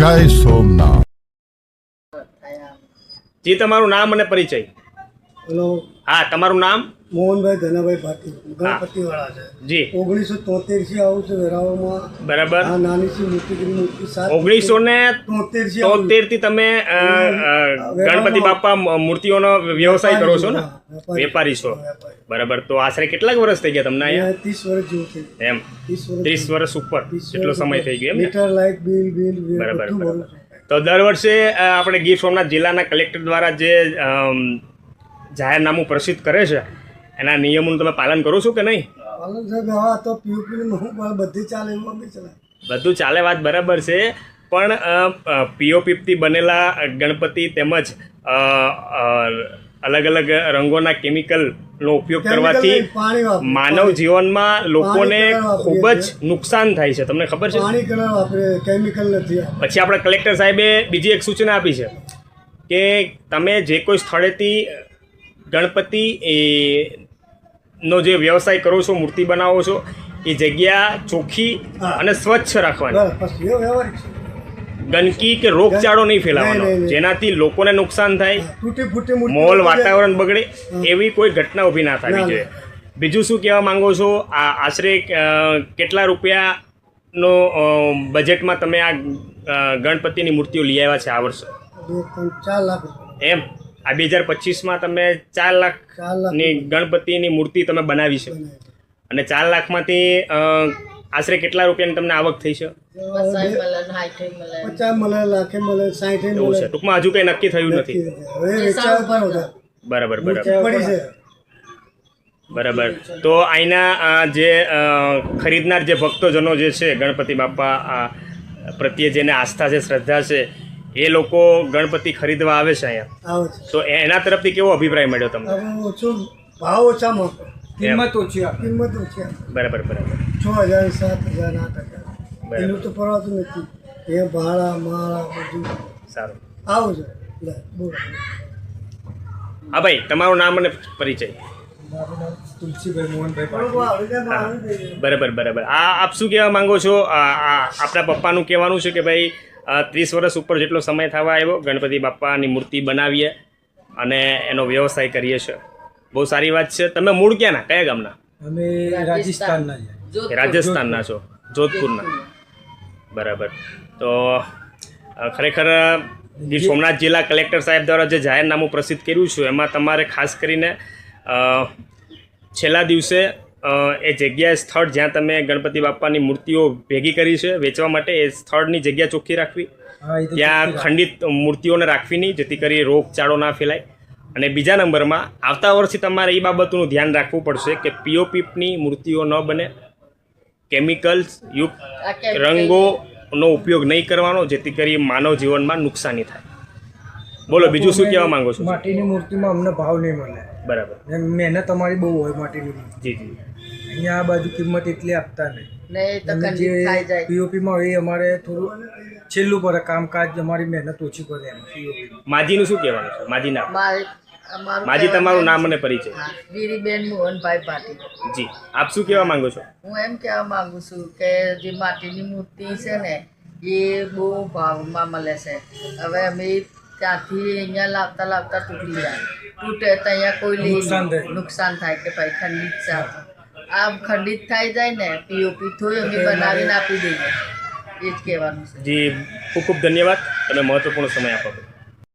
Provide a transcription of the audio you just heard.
જય સોમનાથ. જી તમારું નામ અને પરિચય. હેલો હા તમારું નામ? મોહનભાઈ ધનાભાઈ ભાટી. ગણપતિવાળા છે. જી. ઓગણીસો તોતેરથી આવું છું વેરાવળમાં. બરાબર. હા નાની સી મોટી મૂર્તિ સાત ઓગણીસો ને તોતેરથી તોતેરથી તમે ગણપતિ બાપા મૂર્તિઓનો વ્યવસાય કરો છો ને? વેપારી. છો બરાબર. તો આશરે કેટલાક વર્ષ થઈ ગયા તમને અહીંયા? ત્રીસ વર્ષ જેવું છે. એમ. ત્રીસ વર્ષ ઉપર. એટલો સમય થઈ ગયો મીટર લાઇટ બિલ બિલ બરાબર. તો દર વર્ષે આપણે ગીર સોમનાથ જિલ્લાના કલેક્ટર દ્વારા જે જાહેરનામું પ્રસિદ્ધ કરે છે એના નિયમોનું તમે પાલન કરો છો કે નહીં? પાલન સાહેબ હા તો પીઓપી હું બધી ચાલે એવું અમે ચલાય બધું ચાલે વાત બરાબર છે પણ પીઓપીથી બનેલા ગણપતિ તેમજ અલગ અલગ રંગોના કેમિકલનો ઉપયોગ કરવાથી માનવ જીવનમાં લોકોને ખૂબ જ નુકસાન થાય છે તમને ખબર છે? કેમિકલ નથી. પછી આપણે કલેક્ટર સાહેબે બીજી એક સૂચના આપી છે કે તમે જે કોઈ સ્થળેથી ગણપતિ એ નો જે વ્યવસાય કરો છો મૂર્તિ બનાવો છો એ જગ્યા ચોખ્ખી અને સ્વચ્છ રાખવાની. ગંદકી કે રોગચાળો નહીં ફેલાવાનો. જેનાથી લોકોને નુકસાન થાય મોલ વાતાવરણ બગડે એવી કોઈ ઘટના ઊભી ના થવી જોઈએ બીજું. શું કહેવા માંગો છો? આ આશરે કેટલા રૂપિયાનો બજેટમાં તમે આ ગણપતિની મૂર્તિઓ લઈ આવ્યા છે આ વર્ષે. એમ? આ બે હજાર પચીસમાં તમે ચાર લાખની ગણપતિની મૂર્તિ તમે બનાવી છે. અને ચાર લાખમાંથી આશરે કેટલા રૂપિયાની તમને આવક થઈ છે? એવું છે. ટૂંકમાં હજુ કંઈ નક્કી થયું નથી. બરાબર બરાબર. બરાબર. તો અહીંના જે ખરીદનાર જે ભક્તજનો જે છે ગણપતિ બાપા પ્રત્યે જેને આસ્થા છે શ્રદ્ધા છે એ લોકો ગણપતિ ખરીદવા આવે છે અહીંયા. આવે તો એના તરફથી કેવો અભિપ્રાય મળ્યો તમને? ઓછો ભાવ ઓછા. માપો કિંમત ઓછી કિંમત ઓછી બરાબર બરાબર. છ હજાર સાત હજાર આઠ હજાર. એનું તો પરવાતું નથી. એ ભાડા માળા બધું. સારું. આવજો છે. લે બોલો. હા ભાઈ તમારું નામ અને પરિચય. તુલસીભાઈ મોહનભાઈ બરાબર બરાબર. આ આપ શું કહેવા માંગો છો? આપણા પપ્પાનું કહેવાનું છે કે ભાઈ ત્રીસ વર્ષ ઉપર જેટલો સમય થવા આવ્યો ગણપતિ બાપાની મૂર્તિ બનાવીએ અને એનો વ્યવસાય કરીએ છીએ. બહુ સારી વાત છે. તમે મૂળ ક્યાંના? કયા ગામના? અમે રાજસ્થાનના રાજસ્થાનના. છો. જોધપુરના. બરાબર. તો ખરેખર ગીર સોમનાથ જિલ્લા કલેક્ટર સાહેબ દ્વારા જે જાહેરનામું પ્રસિદ્ધ કર્યું છે એમાં તમારે ખાસ કરીને છેલ્લા દિવસે એ જગ્યાએ સ્થળ જ્યાં તમે ગણપતિ બાપાની મૂર્તિઓ ભેગી કરી છે વેચવા માટે એ સ્થળની જગ્યા ચોખ્ખી રાખવી. ત્યાં ખંડિત મૂર્તિઓને રાખવી નહીં જેથી કરી રોગચાળો ના ફેલાય. અને બીજા નંબરમાં આવતા વર્ષથી તમારે એ બાબતનું ધ્યાન રાખવું પડશે કે પીઓપીપની મૂર્તિઓ ન બને. કેમિકલ્સ યુક્ત રંગોનો ઉપયોગ નહીં કરવાનો જેથી કરી માનવ જીવનમાં નુકસાની થાય. બોલો બીજું શું કહેવા માંગો છો? માટીની મૂર્તિમાં અમને ભાવ નહીં મળે. બરાબર. મહેનત તમારી બહુ હોય માટીની. જી જી. અહીંયા આ બાજુ કિંમત એટલી આપતા નહીં. જે પીઓપીમાં હોય એ અમારે થોડું છેલ્લું પડે કામકાજ અમારી મહેનત ઓછી પડે એમ. પીઓપી માજીનું શું કહેવાનું છે? માજીના મારે માજી તમારું નામ અને પરિચય. હા, મોહનભાઈ પાટીલ. જી. આપ શું કહેવા માંગો છો? હું એમ કહેવા માંગુ છું કે જે માટીની મૂર્તિ છે ને એ બહુ ભાવમાં મળે છે. હવે અમે ત્યાંથી અહીંયા લાવતા લાવતા તૂટી જાય. તૂટે તો અહીંયા કોઈ નુકસાન નહીં. થાય. નુકસાન થાય કે ભાઈ ખંડિત છે આ ખંડિત થઈ જાય ને પીઓપી થોડું અમે બનાવીને આપી દઈએ એ જ કહેવાનું છે. જી ખૂબ ખૂબ ધન્યવાદ. તમે મહત્વપૂર્ણ સમય આપો.